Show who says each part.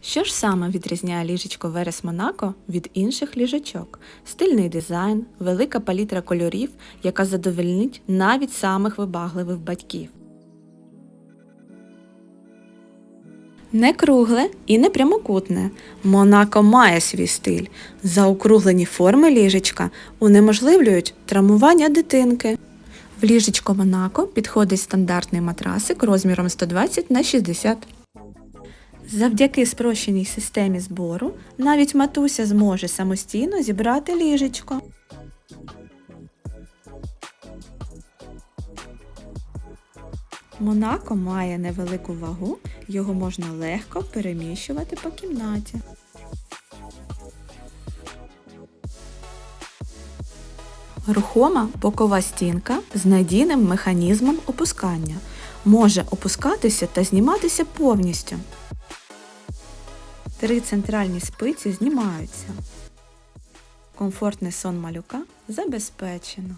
Speaker 1: Що ж саме відрізняє ліжечко Верес Монако від інших ліжачок? Стильний дизайн, велика палітра кольорів, яка задовольнить навіть самих вибагливих батьків. Не кругле і не прямокутне. Монако має свій стиль. Заокруглені форми ліжечка унеможливлюють травмування дитинки. В ліжечко Монако підходить стандартний матрасик розміром 120 на 60 Завдяки спрощеній системі збору навіть матуся зможе самостійно зібрати ліжечко. Монако має невелику вагу, його можна легко переміщувати по кімнаті. Рухома бокова стінка з надійним механізмом опускання. Може опускатися та зніматися повністю. Три центральні спиці знімаються. Комфортний сон малюка забезпечено.